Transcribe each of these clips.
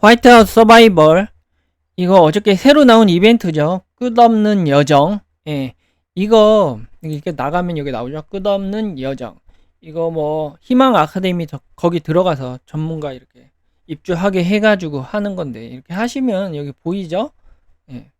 화이트하우스 서바이벌 이거 어저께 새로 나온 이벤트죠. 끝없는 여정. 예. 이거 이렇게 나가면 여기 나오죠. 끝없는 여정. 이거 뭐 희망 아카데미 저- 거기 들어가서 전문가 이렇게 입주하게 해가지고 하는 건데 이렇게 하시면 여기 보이죠? 예.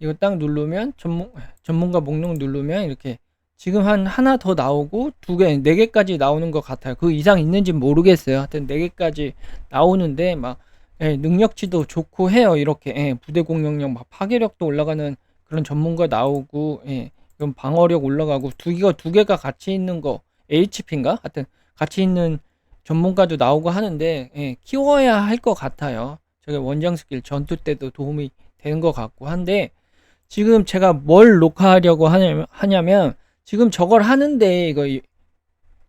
이거 딱 누르면 전문 전문가 목록 누르면 이렇게 지금 한 하나 더 나오고 두 개, 네 개까지 나오는 것 같아요. 그 이상 있는지 모르겠어요. 하여튼 네 개까지 나오는데 막 예, 능력치도 좋고 해요. 이렇게 예, 부대 공격력, 막 파괴력도 올라가는 그런 전문가 나오고 예, 그럼 방어력 올라가고 두 개가 두 개가 같이 있는 거 HP인가? 하여튼 같이 있는 전문가도 나오고 하는데 예, 키워야 할 것 같아요. 저게 원정 스킬 전투 때도 도움이 되는 것 같고 한데 지금 제가 뭘 녹화하려고 하냐면 지금 저걸 하는데 이거 이-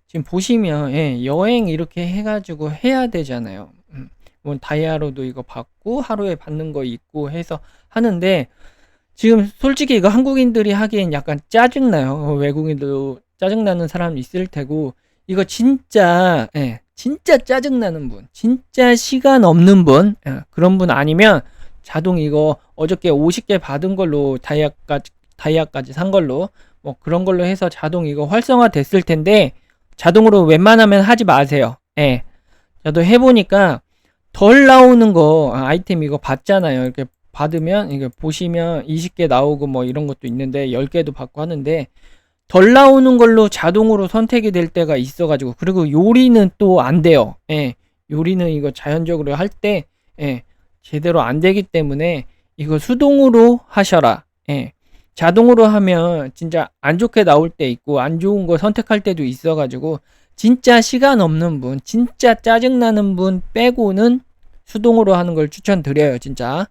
지금 보시면 예, 여행 이렇게 해가지고 해야 되잖아요. 음, 뭐 다이아로도 이거 받고 하루에 받는 거 있고 해서 하는데 지금 솔직히 이거 한국인들이 하기엔 약간 짜증나요. 어, 외국인도 짜증나는 사람 있을 테고 이거 진짜 예, 진짜 짜증나는 분, 진짜 시간 없는 분 예, 그런 분 아니면 자동 이거 어저께 50개 받은 걸로 다이아까지 다이아까지 산 걸로 뭐 그런 걸로 해서 자동 이거 활성화 됐을 텐데 자동으로 웬만하면 하지 마세요. 예. 저도 해보니까 덜 나오는 거 아, 아이템 이거 받잖아요. 이렇게 받으면 이게 보시면 20개 나오고 뭐 이런 것도 있는데 10개도 받고 하는데 덜 나오는 걸로 자동으로 선택이 될 때가 있어가지고 그리고 요리는 또 안 돼요. 예. 요리는 이거 자연적으로 할 때 예. 제대로 안 되기 때문에 이거 수동으로 하셔라. 예. 자동으로 하면 진짜 안 좋게 나올 때 있고 안 좋은 거 선택할 때도 있어 가지고 진짜 시간 없는 분, 진짜 짜증나는 분 빼고는 수동으로 하는 걸 추천드려요, 진짜.